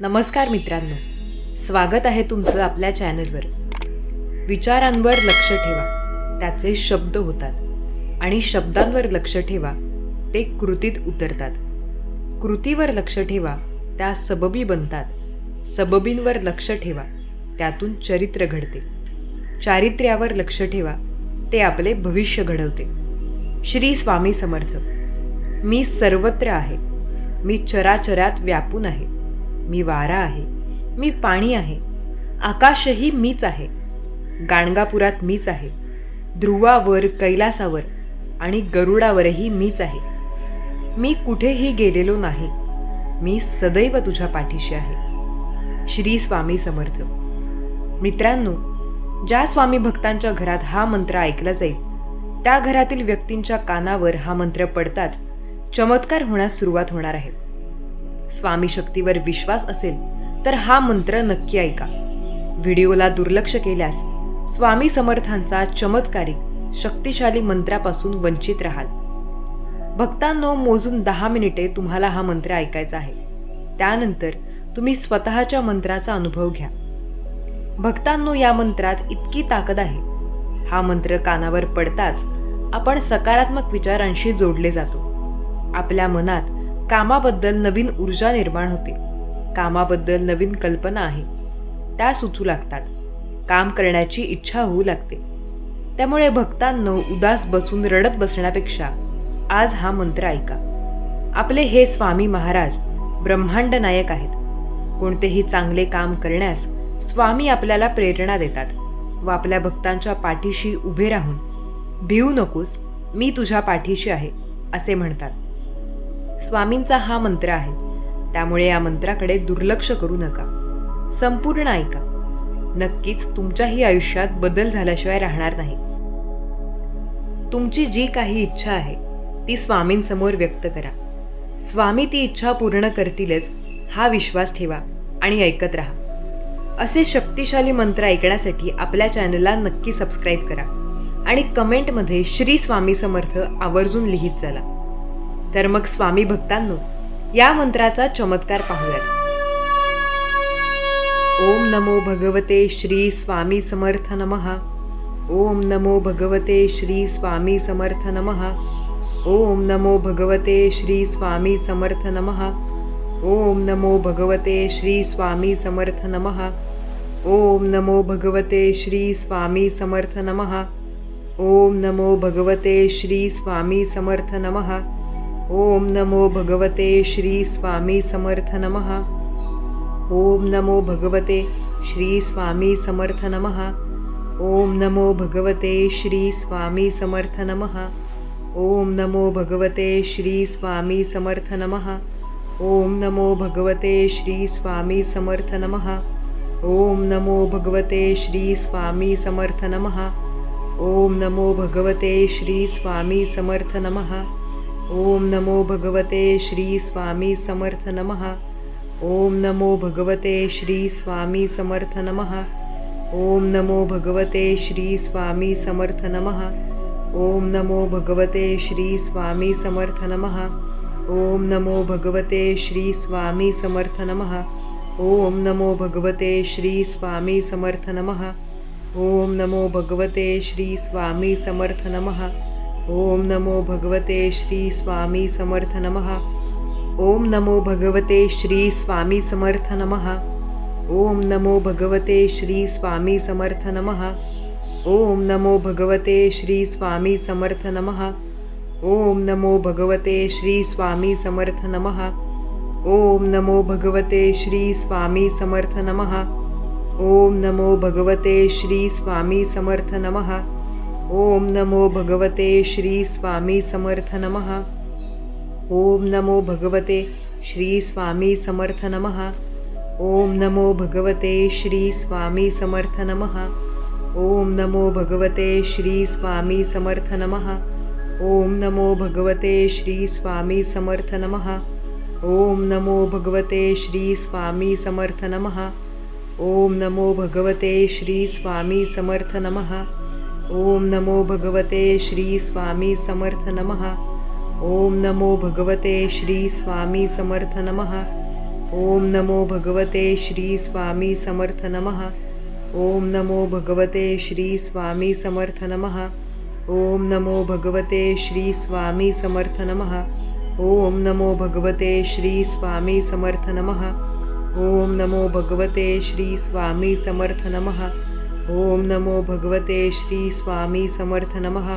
नमस्कार मित्रांनो. स्वागत आहे तुमचं आपल्या चॅनलवर. विचारांवर लक्ष ठेवा. त्याचे शब्द होतात. आणि शब्दांवर लक्ष ठेवा. ते कृतीत उतरतात. कृतीवर लक्ष ठेवा. त्या सबबी बनतात. सबबींवर लक्ष ठेवा. त्यातून चरित्र घडते. चारित्र्यावर लक्ष ठेवा. ते आपले भविष्य घडवते. श्री स्वामी समर्थ. मी सर्वत्र आहे. मी चराचरात व्यापून आहे. मी वारा आहे मी पाणी आहे आकाशही मीच आहे गाणगापुरात मीच आहे ध्रुवावर कैलासावर आणि गरुडावरही मीच आहे. मी कुठेही गेलेलो नाही मी सदैव तुझ्या पाठीशी आहे. श्री स्वामी समर्थ. मित्रांनो ज्या स्वामी भक्तांच्या घरात हा मंत्र ऐकला जाईल त्या घरातील व्यक्तींच्या कानावर हा मंत्र पडताच चमत्कार होण्यास सुरुवात होणार आहे. स्वामी शक्तीवर विश्वास असेल तर हा मंत्र नक्की ऐका. व्हिडिओला दुर्लक्ष केल्यास स्वामी समर्थांचा चमत्कारिक शक्तिशाली मंत्रापासून वंचित राहाल. भक्तांनो मोजून दहा मिनिटे तुम्हाला हा मंत्र ऐकायचा आहे. त्यानंतर तुम्ही स्वतःच्या मंत्राचा अनुभव घ्या. भक्तांनो या मंत्रात इतकी ताकद आहे. हा मंत्र कानावर पडताच आपण सकारात्मक विचारांशी जोडले जातो. आपल्या मनात कामाबद्दल नवीन ऊर्जा निर्माण होते. कामाबद्दल नवीन कल्पना आहे. त्या सुचू लागतात. काम करण्याची इच्छा होऊ लागते. त्यामुळे भक्तांनो उदास बसून रडत बसण्यापेक्षा आज हा मंत्र ऐका. आपले हे स्वामी महाराज ब्रह्मांड नायक आहेत. कोणतेही चांगले काम करण्यास स्वामी आपल्याला प्रेरणा देतात. व आपल्या भक्तांच्या पाठीशी उभे राहून भिवू नकोस मी तुझ्या पाठीशी आहे असे म्हणतात. स्वामींचा हा मंत्र आहे. त्यामुळे या मंत्राकडे दुर्लक्ष करू नका. संपूर्ण ऐका. नक्कीच तुमच्याही आयुष्यात बदल झाल्याशिवाय राहणार नाही. तुमची जी काही इच्छा आहे ती स्वामींसमोर व्यक्त करा. स्वामी ती इच्छा पूर्ण करतीलच हा विश्वास ठेवा आणि ऐकत राहा. असे शक्तिशाली मंत्र ऐकण्यासाठी आपल्या चॅनलला नक्की सबस्क्राईब करा आणि कमेंटमध्ये श्री स्वामी समर्थ आवर्जून लिहित चला. तर मग स्वामी भक्तांनो या मंत्राचा चमत्कार पाहूयात. ओम नमो भगवते श्री स्वामी समर्थ नमः. ओम नमो भगवते श्री स्वामी समर्थ नमः. ओम नमो भगवते श्री स्वामी समर्थ नमः. ओम नमो भगवते श्री स्वामी समर्थ नमः. ओम नमो भगवते श्री स्वामी समर्थ नमः. ओम नमो भगवते श्री स्वामी समर्थ नमः. ओम नमो भगवते श्री स्वामी समर्थ नमः। ओम नमो भगवते श्री स्वामी समर्थ नमः। ओम नमो भगवते श्री स्वामी समर्थ नमः। ओम नमो भगवते श्री स्वामी समर्थ नमः। ओम नमो भगवते श्री स्वामी समर्थ नमः। ओम नमो भगवते श्री स्वामी समर्थ नमः। ओम नमो भगवते श्री स्वामी समर्थ नमः। ओम नमो भगवते श्री स्वामी समर्थ नमः। ओम नमो भगवते श्री स्वामी समर्थ नमः। ओम नमो भगवते श्री स्वामी समर्थ नमः। ओम नमो भगवते श्री स्वामी समर्थ नमः। ओम नमो भगवते श्री स्वामी समर्थ नमः। ओम नमो भगवते श्री स्वामी समर्थ नमः। ओम नमो भगवते श्री स्वामी समर्थ नमः। ओम नमो भगवते श्री स्वामी समर्थ नमः। ओम नमो भगवते श्री स्वामी समर्थ नमः। ओम नमो भगवते श्री स्वामी समर्थ नमः। ओम नमो भगवते श्री स्वामी समर्थ नमः। ओम नमो भगवते श्री स्वामी समर्थ नमः। ओम नमो भगवते श्री स्वामी समर्थ नमः। ओम नमो भगवते श्री स्वामी समर्थ नमः। ओम नमो भगवते श्री स्वामी समर्थ नमः। ओम नमो भगवते श्री स्वामी समर्थ नमः। ओम नमो भगवते श्री स्वामी समर्थ नमः। ओम नमो भगवते श्री स्वामी समर्थ नमः। ओम नमो भगवते श्री स्वामी समर्थ नमः। ओम नमो भगवते श्री स्वामी समर्थ नमः। ओम नमो भगवते श्री स्वामी समर्थ नमः। ओम नमो भगवते श्री स्वामी समर्थ नमः। ओम नमो भगवते श्री स्वामी समर्थ नमः। ओम नमो भगवते श्री स्वामी समर्थ नमः। ओम नमो भगवते श्री स्वामी समर्थ नमः। ओम नमो भगवते श्री स्वामी समर्थ नमः। ओम नमो भगवते श्री स्वामी समर्थ नमः। ओम नमो भगवते श्री स्वामी समर्थ नमः। ओम नमो भगवते श्री स्वामी समर्थ नमः।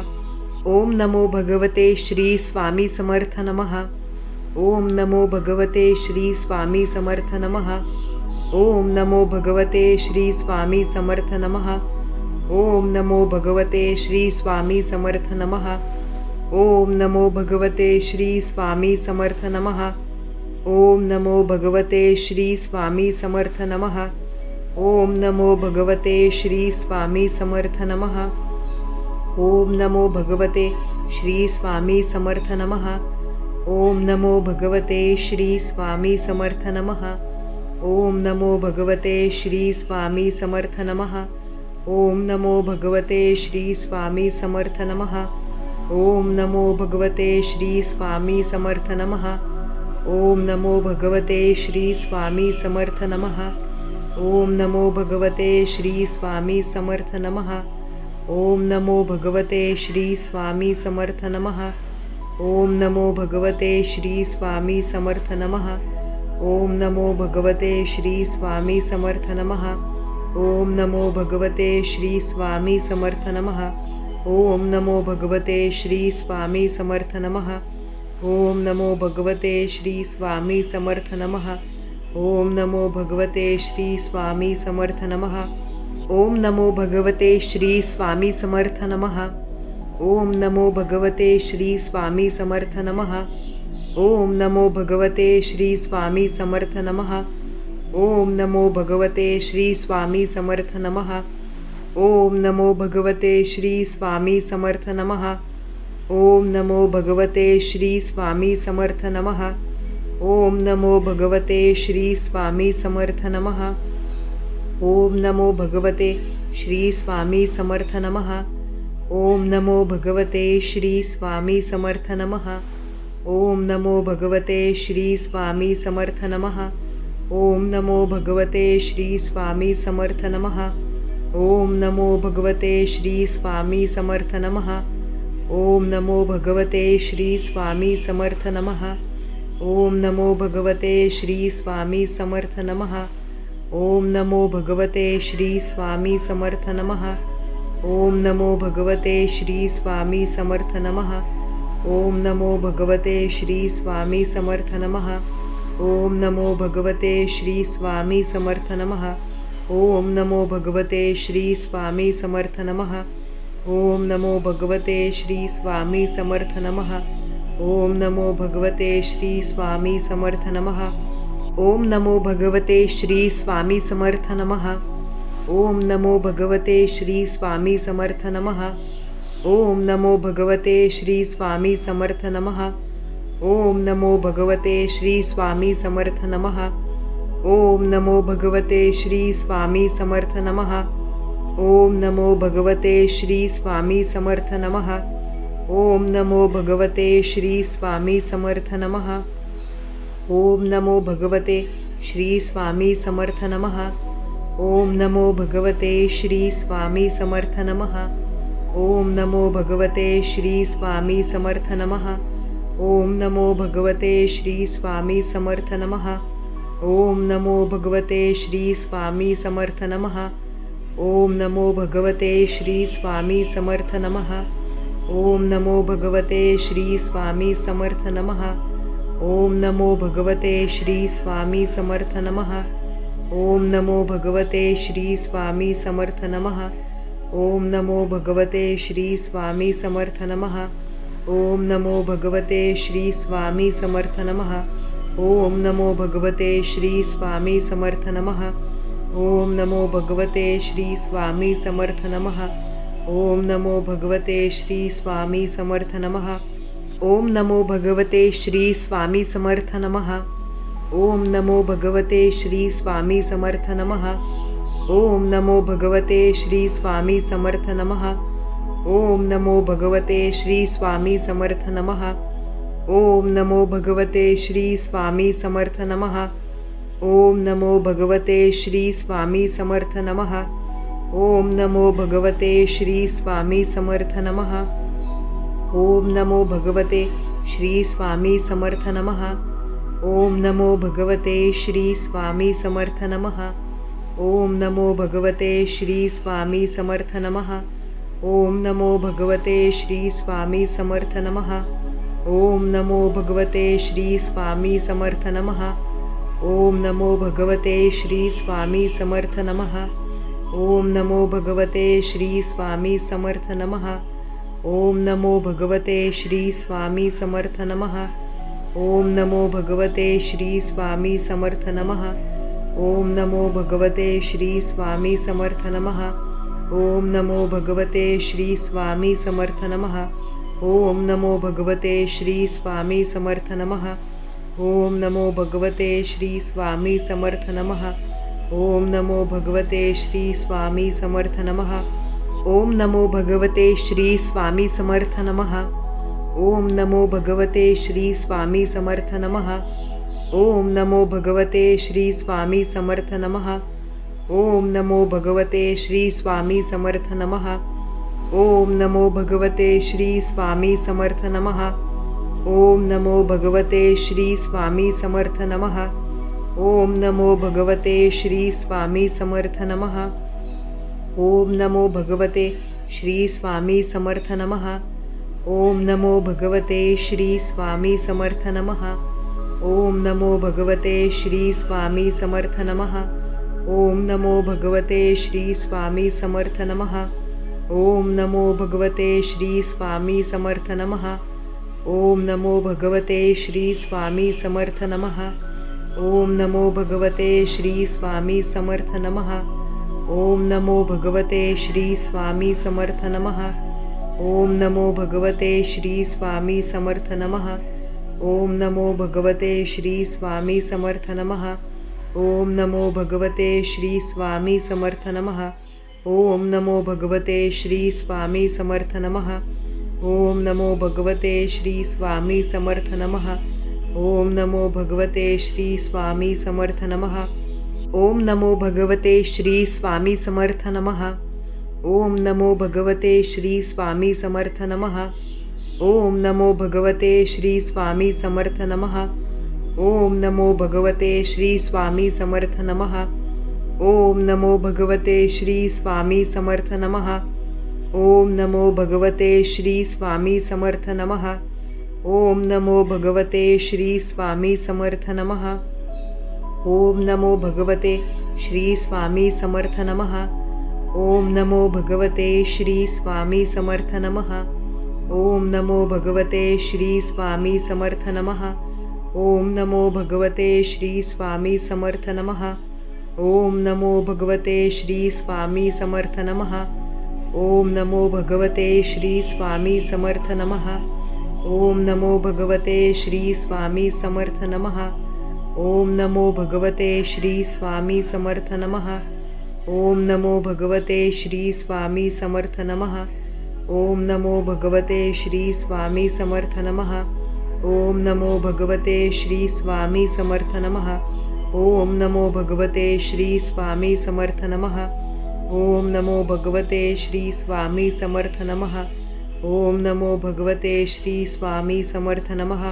ओम नमो भगवते श्री स्वामी समर्थ नमः। ओम नमो भगवते श्री स्वामी समर्थ नमः। ओम नमो भगवते श्री स्वामी समर्थ नमः। ओम नमो भगवते श्री स्वामी समर्थ नमः। ओम नमो भगवते श्री स्वामी समर्थ नमः। ओम नमो भगवते श्री स्वामी समर्थ नमः। ओम नमो भगवते श्री स्वामी समर्थ नमः। ओम नमो भगवते श्री स्वामी समर्थ नमः। ओम नमो भगवते श्री स्वामी समर्थ नमः। ओम नमो भगवते श्री स्वामी समर्थ नमः। ओम नमो भगवते श्री स्वामी समर्थ नमः। ओम नमो भगवते श्री स्वामी समर्थ नमः। ओम नमो भगवते श्री स्वामी समर्थ नमः। ओम नमो भगवते श्री स्वामी समर्थ नमः। ओम नमो भगवते श्री स्वामी समर्थ नमः। ओम नमो भगवते श्री स्वामी समर्थ नमः। ओम नमो भगवते श्री स्वामी समर्थ नमः। ओम नमो भगवते श्री स्वामी समर्थ नमः। ओम नमो भगवते श्री स्वामी समर्थ नमः। ओम नमो भगवते श्री स्वामी समर्थ नमः। ओम नमो भगवते श्री स्वामी समर्थ नमः। ओम नमो भगवते श्री स्वामी समर्थ नमः। ओम नमो भगवते श्री स्वामी समर्थ नमः। ओम नमो भगवते श्री स्वामी समर्थ नमः। ओम नमो भगवते श्री स्वामी समर्थ नमः। ओम नमो भगवते श्री स्वामी समर्थ नमः। ओम नमो भगवते श्री स्वामी समर्थ नमः। ओम नमो भगवते श्री स्वामी समर्थ नमः। ओम नमो भगवते श्री स्वामी समर्थ नमः। ओम नमो भगवते श्री स्वामी समर्थ नमः। ओम नमो भगवते श्री स्वामी समर्थ नमः। ओम नमो भगवते श्री स्वामी समर्थ नमः। ओम नमो भगवते श्री स्वामी समर्थ नमः। ओम नमो भगवते श्री स्वामी समर्थ नमः। ओम नमो भगवते श्री स्वामी समर्थ नमः। ओम नमो भगवते श्री स्वामी समर्थ नमः। ओम नमो भगवते श्री स्वामी समर्थ नमः। ओम नमो भगवते श्री स्वामी समर्थ नमः। ओम नमो भगवते श्री स्वामी समर्थ नमः। ओम नमो भगवते श्री स्वामी समर्थ नमः। ओम नमो भगवते श्री स्वामी समर्थ नमः। ओम नमो भगवते श्री स्वामी समर्थ नमः। ओम नमो भगवते श्री स्वामी समर्थ नमः। ओम नमो भगवते श्री स्वामी समर्थ नमः। ओम नमो भगवते श्री स्वामी समर्थ नमः। ओम नमो भगवते श्री स्वामी समर्थ नमः। ओम नमो भगवते श्री स्वामी समर्थ नमः। ओम नमो भगवते श्री स्वामी समर्थ नमः। ओम नमो भगवते श्री स्वामी समर्थ नमः। ओम नमो भगवते श्री स्वामी समर्थ नमः। ओम नमो भगवते श्री स्वामी समर्थ नमः। ओम नमो भगवते श्री स्वामी समर्थ नमः। ओम नमो भगवते श्री स्वामी समर्थ नमः। ओम नमो भगवते श्री स्वामी समर्थ नमः। ओम नमो भगवते श्री स्वामी समर्थ नमः। ओम नमो भगवते श्री स्वामी समर्थ नमः। ओम नमो भगवते श्री स्वामी समर्थ नमः। ओम नमो भगवते श्री स्वामी समर्थ नमः। ओम नमो भगवते श्री स्वामी समर्थ नमः। ओम नमो भगवते श्री स्वामी समर्थ नमः। ओम नमो भगवते श्री स्वामी समर्थ नमः। ओम नमो भगवते श्री स्वामी समर्थ नमः। ओम नमो भगवते श्री स्वामी समर्थ नमः। ओम नमो भगवते श्री स्वामी समर्थ नमः। ओम नमो भगवते श्री स्वामी समर्थ नमः। ओम नमो भगवते श्री स्वामी समर्थ नमः। ओम नमो भगवते श्री स्वामी समर्थ नमः। ओम नमो भगवते श्री स्वामी समर्थ नमः। ओम नमो भगवते श्री स्वामी समर्थ नमः। ओम नमो भगवते श्री स्वामी समर्थ नमः। ओम नमो भगवते श्री स्वामी समर्थ नमः। ओम नमो भगवते श्री स्वामी समर्थ नमः। ओम नमो भगवते श्री स्वामी समर्थ नमः। ओम नमो भगवते श्री स्वामी समर्थ नमः। ओम नमो भगवते श्री स्वामी समर्थ नमः। ओम नमो भगवते श्री स्वामी समर्थ नमः। ओम नमो भगवते श्री स्वामी समर्थ नमः। ओम नमो भगवते श्री स्वामी समर्थ नमः। ओम नमो भगवते श्री स्वामी समर्थ नमः। ओम नमो भगवते श्री स्वामी समर्थ नमः। ओम नमो भगवते श्री स्वामी समर्थ नमः। ओम नमो भगवते श्री स्वामी समर्थ नमः। ओम नमो भगवते श्री स्वामी समर्थ नमः। ओम नमो भगवते श्री स्वामी समर्थ नमः। ओम नमो भगवते श्री स्वामी समर्थ नमः। ओम नमो भगवते श्री स्वामी समर्थ नमः। ओम नमो भगवते श्री स्वामी समर्थ नमः। ओम नमो भगवते श्री स्वामी समर्थ नमः। ओम नमो भगवते श्री स्वामी समर्थ नमः। ओम नमो भगवते श्री स्वामी समर्थ नमः। ओम नमो भगवते श्री स्वामी समर्थ नमः। ओम नमो भगवते श्री स्वामी समर्थ नमः। ओम नमो भगवते श्री स्वामी समर्थ नमः। ओम नमो भगवते श्री स्वामी समर्थ नमः। ओम नमो भगवते श्री स्वामी समर्थ नमः। ओम नमो भगवते श्री स्वामी समर्थ नमः। ओम नमो भगवते श्री स्वामी समर्थ नमः। ओम नमो भगवते श्री स्वामी समर्थ नमः। ओम नमो भगवते श्री स्वामी समर्थ नमः। ओम नमो भगवते श्री स्वामी समर्थ नमः। ओम नमो भगवते श्री स्वामी समर्थ नमः। ओम नमो भगवते श्री स्वामी समर्थ नमः। ओम नमो भगवते श्री स्वामी समर्थ नमः। ओम नमो भगवते श्री स्वामी समर्थ नमः। ओम नमो भगवते श्री स्वामी समर्थ नमः। ओम नमो भगवते श्री स्वामी समर्थ नमः। ओम नमो भगवते श्री स्वामी समर्थ नमः। ओम नमो भगवते श्री स्वामी समर्थ नमः। ओम नमो भगवते श्री स्वामी समर्थ नमः। ओम नमो भगवते श्री स्वामी समर्थ नमः। ओम नमो भगवते श्री स्वामी समर्थ नमः। ओम नमो भगवते श्री स्वामी समर्थ नमः। ओम नमो भगवते श्री स्वामी समर्थ नमः। ओम नमो भगवते श्री स्वामी समर्थ नमः। ओम नमो भगवते श्री स्वामी समर्थ नमः। ओम नमो भगवते श्री स्वामी समर्थ नमः। ओम नमो भगवते श्री स्वामी समर्थ नमः। ओम नमो भगवते श्री स्वामी समर्थ नमः। ओम नमो भगवते श्री स्वामी समर्थ नमः। ओम नमो भगवते श्री स्वामी समर्थ नमः। ओम नमो भगवते श्री स्वामी समर्थ नमः। ओम नमो भगवते श्री स्वामी समर्थ नमः। ओम नमो भगवते श्री स्वामी समर्थ नमः। ओम नमो भगवते श्री स्वामी समर्थ नमः। ओम नमो भगवते श्री स्वामी समर्थ नमः। ओम नमो भगवते श्री स्वामी समर्थ नमः।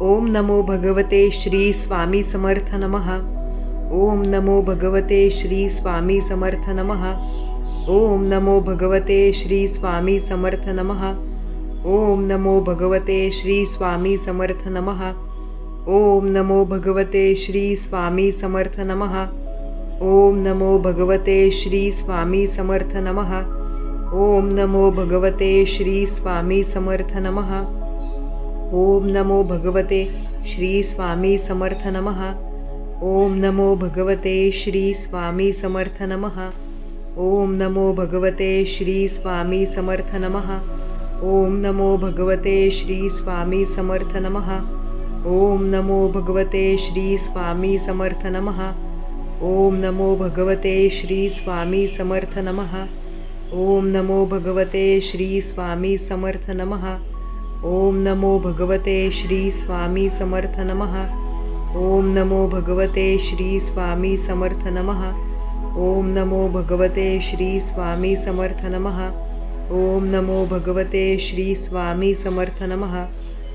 ओम नमो भगवते श्री स्वामी समर्थ नमः। ओम नमो भगवते श्री स्वामी समर्थ नमः। ओम नमो भगवते श्री स्वामी समर्थ नमः। ओम नमो भगवते श्री स्वामी समर्थ नमः। ओम नमो भगवते श्री स्वामी समर्थ नमः। ओम नमो भगवते श्री स्वामी समर्थ नमः। ओम नमो भगवते श्री स्वामी समर्थ नमः। ओम नमो भगवते श्री स्वामी समर्थ नमः। ओम नमो भगवते श्री स्वामी समर्थ नमः। ओम नमो भगवते श्री स्वामी समर्थ नमः। ओम नमो भगवते श्री स्वामी समर्थ नमः। ओम नमो भगवते श्री स्वामी समर्थ नमः। ओम नमो भगवते श्री स्वामी समर्थ नमः। ओम नमो भगवते श्री स्वामी समर्थ नमः। ओम नमो भगवते श्रीस्वामी समर्थ नमः। ओम नमो भगवते श्रीस्वामी समर्थ नमः। ओम नमो भगवते श्री स्वामी समर्थ नमः। ओम नमो भगवते श्री स्वामी समर्थ नमः।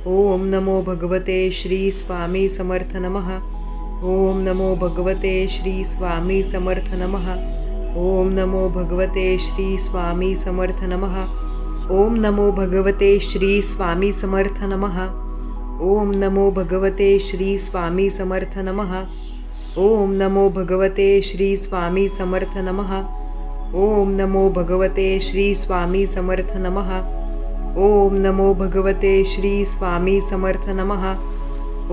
ओम नमो भगवते श्री स्वामी समर्थ नमः। ओम नमो भगवते श्री स्वामी समर्थ नमः। ओम नमो भगवते श्री स्वामी समर्थ नमः। ओम नमो भगवते श्री स्वामी समर्थ नमः। ओम नमो भगवते श्री स्वामी समर्थ नमः। ओम नमो भगवते श्री स्वामी समर्थ नमः। ओम नमो भगवते श्री स्वामी समर्थ नमः। ओम नमो भगवते श्री स्वामी समर्थ नमः।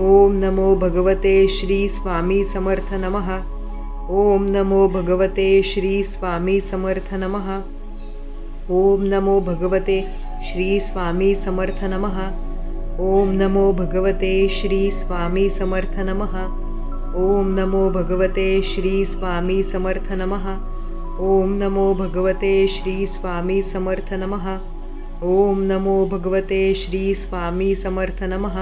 ओम नमो भगवते श्री स्वामी समर्थ नमः। ओम नमो भगवते श्री स्वामी समर्थ नम। ओम नमो भगवते श्री स्वामी समर्थ नम। ओम नमो भगवते श्री स्वामी समर्थ नम। ओम नमो भगवते श्रीस्वामी समर्थ नम। ओम नमो भगवते श्री स्वामी समर्थ नम। ओम नमो भगवते श्री स्वामी समर्थ नमः।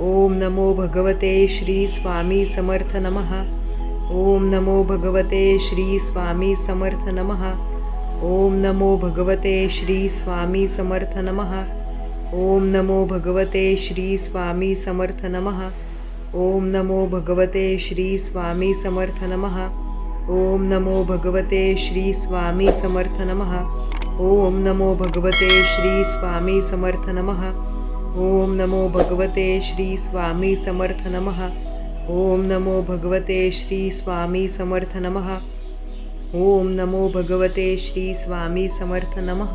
ओम नमो भगवते श्री स्वामी समर्थ नमः। ओम नमो भगवते श्री स्वामी समर्थ नमः। ओम नमो भगवते श्री स्वामी समर्थ नमः। ओम नमो भगवते श्री स्वामी समर्थ नमः। ओम नमो भगवते श्री स्वामी समर्थ नमः। ओम नमो भगवते श्री स्वामी समर्थ नमः। ओम नमो भगवते श्री स्वामी समर्थ नमः। ओम नमो भगवते श्री स्वामी समर्थ नमः। ओम नमो भगवते श्री स्वामी समर्थ नमः। ओम नमो भगवते श्री स्वामी समर्थ नमः।